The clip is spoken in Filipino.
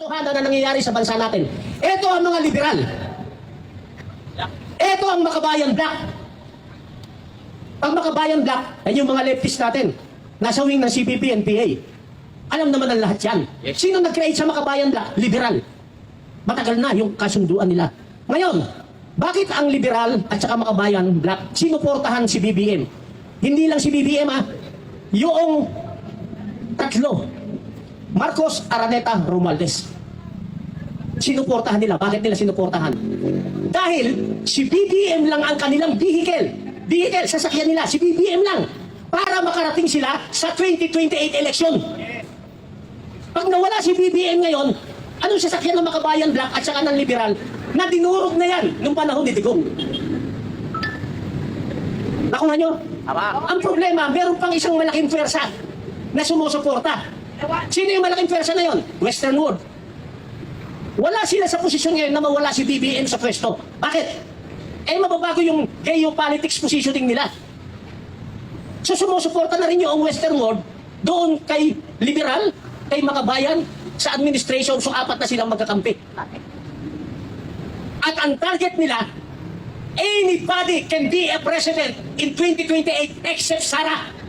katotohanan na nangyayari sa bansa natin. Ito ang mga liberal. Ito ang makabayan black. Ang makabayan black, ay yung mga leftist natin. Nasa wing ng CPP and PA. Alam naman ang lahat yan. Sino nag-create sa makabayan black? Liberal. Matagal na yung kasunduan nila. Ngayon, bakit ang liberal at saka makabayan black sinuportahan si BBM? Hindi lang si BBM ah. Yung tatlo. Marcos, Araneta, Romualdez. Sinuportahan nila. Bakit nila sinuportahan? Dahil si BBM lang ang kanilang vehicle. Vehicle, sasakyan nila. Si BBM lang. Para makarating sila sa 2028 election. Pag nawala si BBM ngayon, anong sasakyan ng makabayan black at saka ng liberal na dinurog na yan nung panahon ni Digong? Nakuha nyo? Ang problema, meron pang isang malaking pwersa na sumusuporta. Sino yung malaking pwersa na yon? Western World. Wala sila sa posisyon ngayon na mawala si BBM sa pwesto. Bakit? Eh, mababago yung geopolitics positioning nila. So sumusuporta na rin yung Western World doon kay liberal, kay makabayan, sa administration, so apat na silang magkakampi. At ang target nila, anybody can be a president in 2028 except Sara.